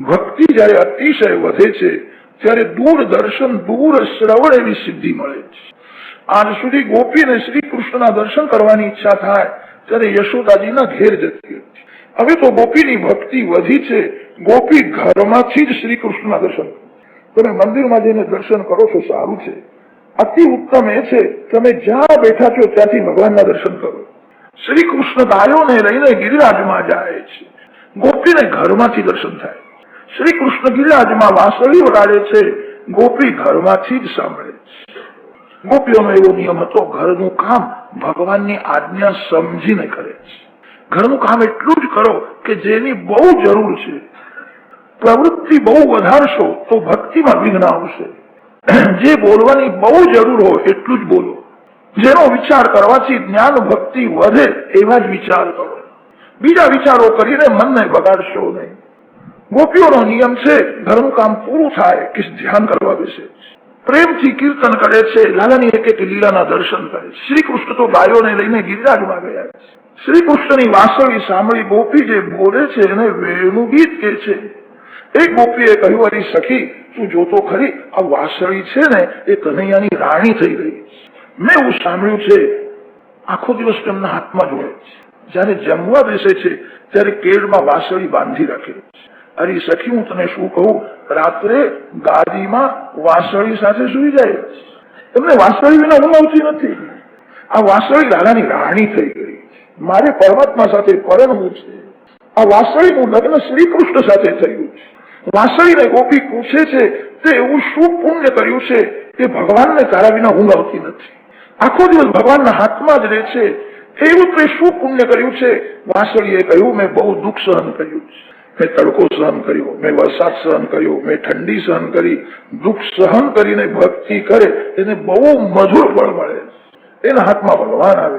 ભક્તિ જયારે અતિશય વધે છે, ત્યારે દૂરદર્શન દૂર શ્રવણ એવી સિદ્ધિ મળે છે. આજ સુધી ગોપીને શ્રી કૃષ્ણના દર્શન કરવાની ઈચ્છા થાય, ત્યારે યશોદાજીના ઘેર જતી હતી. હવે તો ગોપીની ભક્તિ વધી છે, ગોપી ઘરમાંથી જ શ્રી કૃષ્ણના દર્શન. તમે મંદિરમાં જઈને દર્શન કરો છો, સારું છે. અતિ ઉત્તમ એ છે, તમે જ્યાં બેઠા છો ત્યાંથી ભગવાનના દર્શન કરો. શ્રી કૃષ્ણ દાયોને લઈને ગિરિરાજમાં જાય છે. ગોપીને ઘરમાંથી દર્શન થાય. શ્રી કૃષ્ણ ગિરિરાજમાં વાંસળી વગાડે છે. ગોપી ઘરમાંથી જ સાંભળે ગોપીઓનો એવો નિયમ હતો, ઘરનું કામ ભગવાનની આજ્ઞા સમજીને કરે છે. ઘરનું કામ એટલું જ કરો કે જેની બહુ જરૂર છે. પ્રવૃત્તિ બહુ વધારશો તો ભક્તિમાં વિઘ્ન આવશે. જે બોલવાની બહુ જરૂર હોય એટલું જ બોલો. જેનો વિચાર કરવાથી જ્ઞાન ભક્તિ વધે એવા જ વિચાર કરો. બીજા વિચારો કરીને મનને બગાડશો નહીં. ગોપીઓનો નિયમ છે ઘરનું કામ પૂરું થાય કે ધ્યાન કરવા બેસે પ્રેમથી કીર્તન કરે છે, લાલાની એક એક લીલાના દર્શન કરે છે. શ્રી કૃષ્ણ તો ગાયોને લઈને ગિરિરાજમાં ગયા છે. શ્રી કૃષ્ણની વાસળી સાંભળી ગોપી જે બોલે છે, એને વેણું ગીત કે છે. એક ગોપીએ કહ્યું, અરી સખી, તું જોતો ખરી, આ વાસળી છે ને, એ કનૈયાની રાણી થઈ ગઈ. મેં એવું સાંભળ્યું છે, આખો દિવસ તેમના હાથમાં જોડે છે. જયારે જમવા બેસે છે, ત્યારે કેળમાં વાસળી બાંધી રાખે છે. અરે સખી હું તને શું કહું? રાત્રે ગાદીમાં વાસળી સાથે સુઈ જાય. તમને વાસળી વિના ઊંઘ નથી. આ વાસળી રાધાની રાણી થઈ ગઈ. મારે પરમાત્મા સાથે પરણવું છે. આ વાસળીનું લગ્ન શ્રી કૃષ્ણ સાથે થયું છે. વાસળીને ગોપી પૂછે છે, તે એવું શું પુણ્ય કર્યું છે કે ભગવાનને તારા વિના ઊંઘ આવતી નથી? આખો દિવસ ભગવાનના હાથમાં જ રહે છે. એવું તે શું પુણ્ય કર્યું છે? વાસળીએ કહ્યું, મેં બહુ દુઃખ સહન કર્યું છે. મેં તડકો સહન કર્યો, મેં વરસાદ સહન કર્યો, મેં ઠંડી સહન કરી, દુઃખ સહન કરીને ભક્તિ કરે, એને બહુ મધુર ફળ મળે એના હાથમાં ભગવાન આવે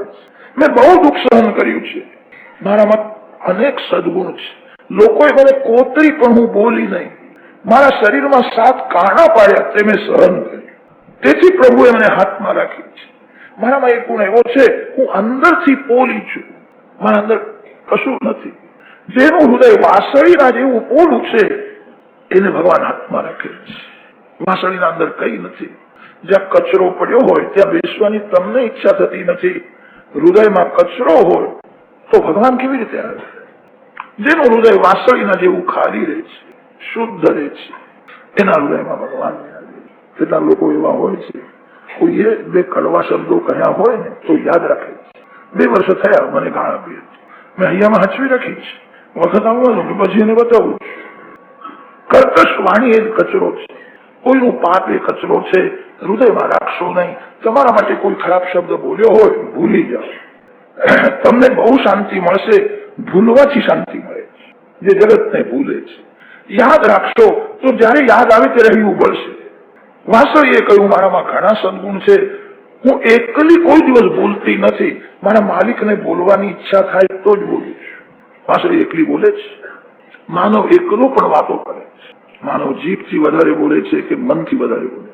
મેં બહુ દુઃખ સહન કર્યું છે. મારામાં અનેક સદગુણ છે. લોકોએ મને કોતરી પણ હું બોલી નહીં. મારા શરીરમાં સાત કાણા પાડ્યા તે મેં સહન કર્યું. તેથી પ્રભુએ મને હાથમાં રાખી છે. મારામાં એક ગુણ એવો છે, હું અંદરથી પોલી છું. મારા અંદર કશું નથી. જેનું હૃદય વાસળીના જેવું પોલું છે, એને ભગવાન હાથમાં રાખે છે. વાસળીના અંદર કઈ નથી. જ્યાં કચરો પડ્યો હોય, ત્યાં બેસવાની તમને ઈચ્છા થતી નથી. હૃદયમાં કચરો હોય, તો ભગવાન કેવી રીતે આવે? જેનું હૃદય વાસળીના જેવું ખાલી રહે છે, શુદ્ધ રહે છે, એના હૃદયમાં ભગવાન કેટલા લોકો એવા હોય છે, કોઈએ બે કડવા શબ્દો કહ્યા હોય ને, તો યાદ રાખે છે. બે વર્ષ થયા, મને ગાળ આપી હતી. મેં અહીંયામાં હચવી રાખી છે. વખત આવવાનું કે પછી એને બતાવું કર્કશ વાણી એ કચરો છે. કોઈનું પાપ એ કચરો છે. હૃદયમાં રાખશો નહીં. તમારા માટે કોઈ ખરાબ શબ્દ બોલ્યો હોય, ભૂલી જાઓ. તમને બહુ શાંતિ મળશે, ભૂલવાથી શાંતિ મળે જે જગતને ભૂલે છે. યાદ રાખશો તો જયારે યાદ આવે ત્યારે રહેવું પડશે વાસળીએ કહ્યું, મારામાં ઘણા સદગુણ છે. હું એકલી કોઈ દિવસ ભૂલતી નથી. મારા માલિકને બોલવાની ઈચ્છા થાય તો જ બોલું વાસળી એકલી બોલે છે. માનવ એકલો પણ વાતો કરે માનવ જીભથી વધારે બોલે છે કે મનથી વધારે બોલે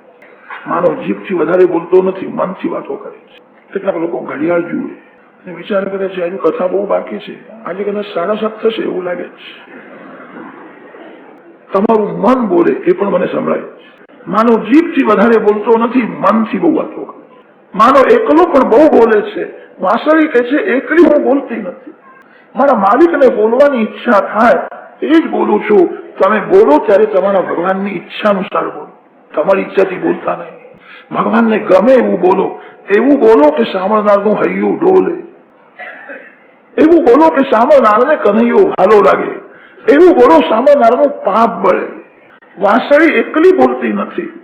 માનવ જીભથી વધારે બોલતો નથી, મનથી વાતો કરે છે. કેટલાક લોકો ઘડિયાળ જુએ. અને વિચાર કરે છે, હજુ કથા બહુ બાકી છે. આજે કદાચ સાડા સાત થશે એવું લાગે છે. તમારું મન બોલે એ પણ મને સંભળાય માનવ જીભથી વધારે બોલતો નથી, મનથી બહુ વાતો કરે. માનવ એકલો પણ બહુ બોલે છે. વાસળી કે છે, એકલી હું બોલતી નથી. મારા માલિકને બોલવાની ઈચ્છા થાય, એ જ બોલું છું. તમે બોલો ત્યારે તમારા ભગવાનની ઈચ્છા અનુસાર બોલો. તમારી ઈચ્છાથી બોલતા નહીં. ભગવાનને ગમે એવું બોલો. એવું બોલો કે સાંભળનારનું હૈયું ડોલે. એવું બોલો કે સાંભળનારને કનૈયો હાલો લાગે. એવું બોલો સાંભળનારનું પાપ બળે. વાસળી એકલી બોલતી નથી.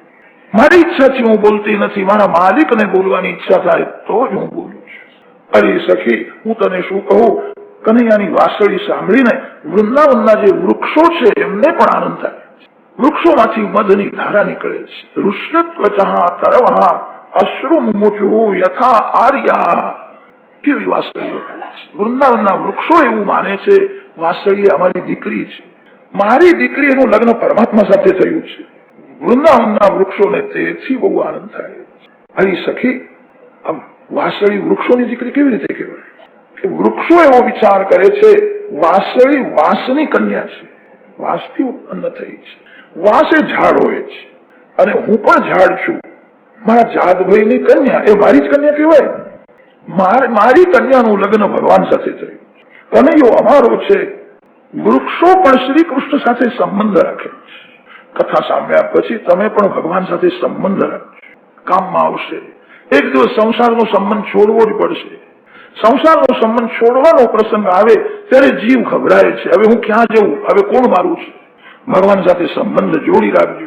મારી ઈચ્છાથી હું બોલતી નથી. મારા માલિકને બોલવાની ઈચ્છા થાય તો જ હું બોલું છું. અરે સખી, હું તને શું કહું? કનૈયાની વાસળી સાંભળીને વૃંદાવનના જે વૃક્ષો છે, એમને પણ આનંદ થાય છે. વૃક્ષોમાંથી મધની ધારા નીકળે છે. ઋષ્યત્વચા તરવહા અશ્રુ મુચુ યથા આર્યા. કેવી વાસળીઓ વૃંદાવનના વૃક્ષો એવું માને છે, વાસળી અમારી દીકરી છે. મારી દીકરીનું લગ્ન પરમાત્મા સાથે થયું છે. વૃંદાવનના વૃક્ષોને તેથી બહુ આનંદ થાય હરી સખી વાસળી વૃક્ષોની દીકરી કેવી રીતે કહેવાય? વૃક્ષો એવો વિચાર કરે છે, વાસળી વાસની કન્યા છે. વાસથી ઉત્પન્ન થઈ છે. વાસ એ ઝાડ હોય છે. અને હું પણ ઝાડ છું. મારા જાતભાઈની કન્યા, એ મારી જ કન્યા કહેવાય. માર- કન્યાનું લગ્ન ભગવાન સાથે થયું. કનૈયો અમારો છે. વૃક્ષો પણ શ્રી કૃષ્ણ સાથે સંબંધ રાખે કથા સાંભળ્યા પછી તમે પણ ભગવાન સાથે સંબંધ રાખજો. કામમાં આવશે. એક દિવસ સંસારનો સંબંધ છોડવો જ પડશે. સંસારનો સંબંધ છોડવાનો પ્રસંગ આવે ત્યારે જીવ ગભરાય છે. હવે હું ક્યાં જવું હવે કોણ મારું છે? ભગવાન સાથે સંબંધ જોડી રાખજો.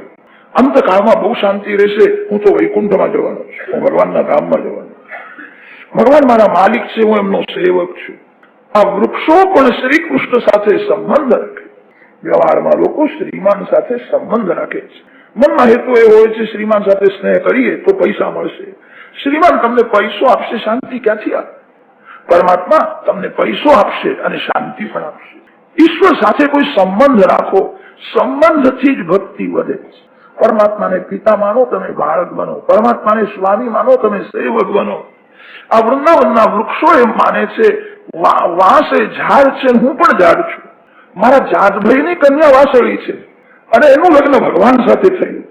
અંતકાળમાં બહુ શાંતિ રહેશે. હું તો વૈકુંઠમાં જવાનો છું. હું ભગવાનના ધામમાં જવાનો ભગવાન મારા માલિક છે. હું એમનો સેવક છું. આ વૃક્ષો પણ શ્રી કૃષ્ણ સાથે સંબંધ રાખે. વ્યવહારમાં લોકો શ્રીમાન સાથે સંબંધ રાખે છે. મનમાં હેતુ એ હોય છે, શ્રીમાન સાથે સ્નેહ કરીએ તો પૈસા મળશે. શ્રીમાન તમને પૈસો આપશે, શાંતિ ક્યાંથી આપે? પરમાત્મા તમને પૈસો આપશે અને શાંતિ પણ આપશે. ઈશ્વર સાથે કોઈ સંબંધ રાખો, સંબંધથી જ ભક્તિ વધે પરમાત્માને પિતા માનો, તમે બાળક બનો. પરમાત્માને સ્વામી માનો, તમે સેવક બનો. આ વૃંદાવનના વૃક્ષો એમ માને છે વાસ એ ઝાડ છે, હું પણ ઝાડ છું. મારા જાતભાઈની કન્યા વાસળી છે અને એનું લગ્ન ભગવાન સાથે થયું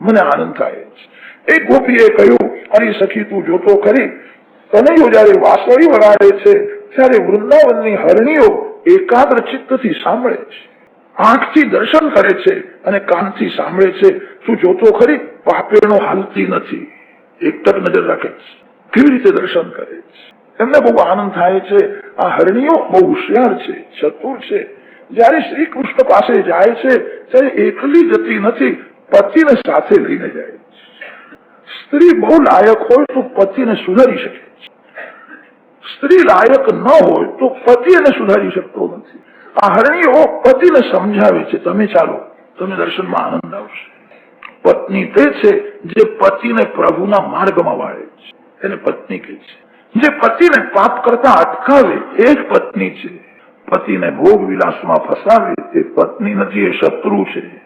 મને આનંદ થાય છે. એક ગોપીએ કહ્યું, અરે સખી, તું જોતો ખરી. કનૈયો જયારે વાસળી વગાડે છે, ત્યારે વૃંદાવનની હરણીઓ એકાગ્ર ચિત્તથી સાંભળે છે. આંખથી દર્શન કરે છે અને કાનથી સાંભળે છે. તું જોતો ખરી? પાપેણો હાલતી નથી. એકટક નજર રાખે છે. કેવી રીતે દર્શન કરે છે? એમને બહુ આનંદ થાય છે. આ હરણીઓ બહુ હોશિયાર છે, ચતુર છે. જયારે શ્રી કૃષ્ણ પાસે જાય છે, ત્યારે એકલી જતી નથી, પતિને સાથે લઈને જાય છે. સ્ત્રી બહુ લાયક હોય તો પતિને સુધારી શકે. સ્ત્રી લાયક ન હોય તો પતિ એને સુધારી શકતો નથી. આ હરણીઓ પતિને સમજાવે છે, તમે ચાલો, તમે દર્શનમાં આનંદ આવશે. પત્ની તે છે જે પતિને પ્રભુના માર્ગમાં વાળે છે. એને પત્ની કહે છે. જે પતિને પાપ કરતા અટકાવે, એ જ પત્ની છે. પતિને ભોગ વિલાસમાં ફસાવે તે પત્ની નથી, એ શત્રુ છે.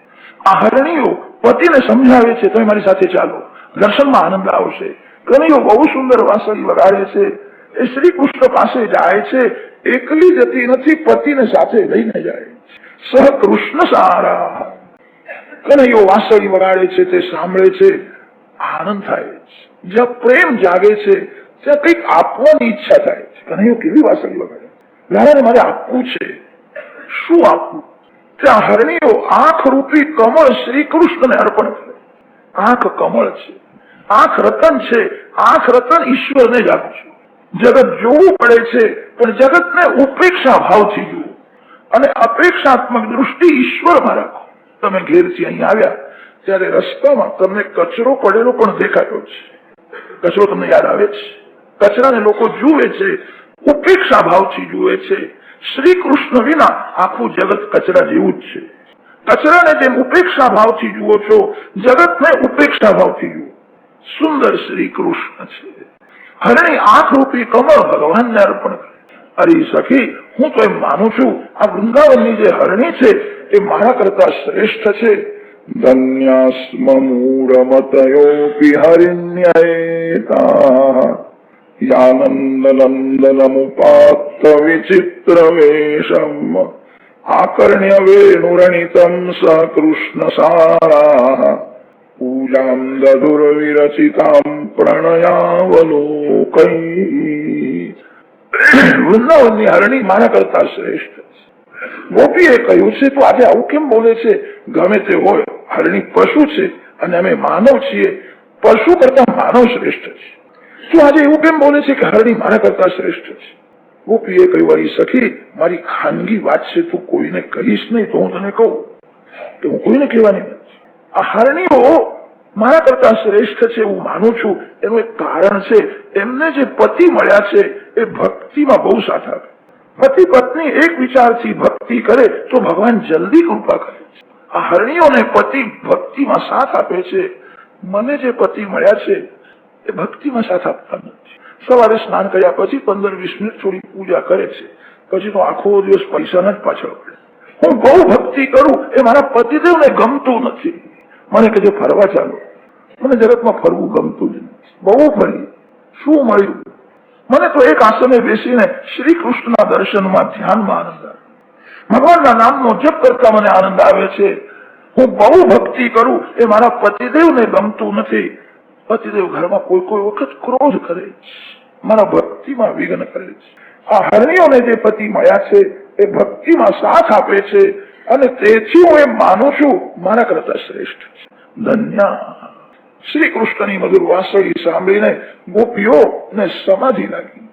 આ હરણીઓ પતિને સમજાવે છે, તમે મારી સાથે ચાલો, દર્શનમાં આનંદ આવશે. કનૈયો બહુ સુંદર વાસળી વગાડે છે એ શ્રી કૃષ્ણ પાસે જાય છે, એકલી જતી નથી, પતિને સાથે લઈને જાય સહ કૃષ્ણ સારા. કનૈયો વાસળી વગાડે છે, તે સાંભળે છે, આનંદ થાય છે. જ્યાં પ્રેમ જાગે છે, ત્યાં કંઈક આપવાની ઈચ્છા થાય છે. કનૈયો કેવી વાસળી વગાડે લાલાને મારે આપવું છે. શું આપવું? ત્યાં હરણીઓ આંખ રૂપી કમળ શ્રી કૃષ્ણને અર્પણ કરે આંખ કમળ છે. આંખ રતન છે. આંખ રતન ઈશ્વરને જ આપું છું. જગત જોવું પડે છે, પણ જગતને ઉપેક્ષા ભાવથી જોવું અને અપેક્ષાત્મક દૃષ્ટિ ઈશ્વરમાં રાખો. તમે ઘેરથી અહીં આવ્યા, ત્યારે રસ્તામાં તમને કચરો પડેલો પણ દેખાયો છે. કચરો તમને યાદ આવે છે. કચરાને લોકો જુએ છે, ઉપેક્ષા ભાવથી જુએ છે. શ્રી કૃષ્ણ વિના આખું જગત કચરા જેવું જ છે. કચરાને જેમ ઉપેક્ષા ભાવથી જુઓ છો, જગતને ઉપેક્ષા ભાવથી જુઓ. સુંદર શ્રી કૃષ્ણ છે. હરણી આંખ રૂપી કમળ ભગવાનને અર્પણ કરે અરે સખી, હું તો એમ માનું છું, આ વૃંદાવનની જે હરણી છે, એ મારા કરતા શ્રેષ્ઠ છે. ધન્યાસ્મ મૂળમતયોપી હરિણ્યયતા યાનંદનંદનમુપાત્ત વિચિત્ર વેશમ આકર્ણ્ય વેણુરણિતમ સ કૃષ્ણ સારા પૂજામ દધુર્વિરચિતામ પ્રણયાવલોકૈ વૃંદાવનની હરણી મારા કરતા શ્રેષ્ઠ ગોપીએ કહ્યું, છે, તો આજે આવું કેમ બોલે છે? ગમે તે હોય, હરણી પશુ છે અને અમે માનવ છીએ. પશુ કરતા માનવ શ્રેષ્ઠ છે. તું આજે એવું કેમ બોલે છે કે હરણી મારા કરતા શ્રેષ્ઠ છે? ગોપીએ કહ્યું વાળી સખી, મારી ખાનગી વાત છે, તું કોઈને કહીશ નહીં તો હું તને કહું. કે હું કોઈને કહેવાની નથી. આ હરણીઓ મારા કરતા શ્રેષ્ઠ છે એવું માનું છું. એનું એક કારણ છે, એમને જે પતિ મળ્યા છે, એ ભક્તિમાં બહુ સાથ આપે પતિ પત્ની એક વિચારથી ભક્તિ કરે, તો ભગવાન જલ્દી કૃપા કરે છે. આ હરણીઓને પતિ ભક્તિમાં સાથ આપે છે. મને જે પતિ મળ્યા છે, એ ભક્તિમાં સાથ આપતા નથી. સવારે સ્નાન કર્યા પછી પંદર વીસ મિનિટ થોડી પૂજા કરે છે. પછી તો આખો દિવસ પૈસાના જ પાછળ પડે. હું બહુ ભક્તિ કરું, એ મારા પતિદેવને ગમતું નથી. મને કે જે ફરવા ચાલો. મને જગતમાં ફરવું ગમતું જ બહુ ફરી. શું મળ્યું? મને તો એક આસને બેસીને શ્રી કૃષ્ણના દર્શનમાં ધ્યાનમાં આનંદ આવે ભગવાનના નામનો જપ કરતા મને આનંદ આવે છે. હું બહુ ભક્તિ કરું એ મારા પતિદેવને ગમતું નથી. પતિદેવ ઘરમાં કોઈ કોઈ વખત ક્રોધ કરે છે. મારા ભક્તિમાં વિઘ્ન કરે છે. આ હરણીઓને જે પતિ મળ્યા છે, એ ભક્તિમાં સાથ આપે છે. અને તેથી હું એમ માનું છું, મારા કરતા શ્રેષ્ઠ છે. ધન્ય. શ્રી કૃષ્ણની મધુર વાસળી સાંભળીને ગોપીઓ ને સમાધિ લાગી.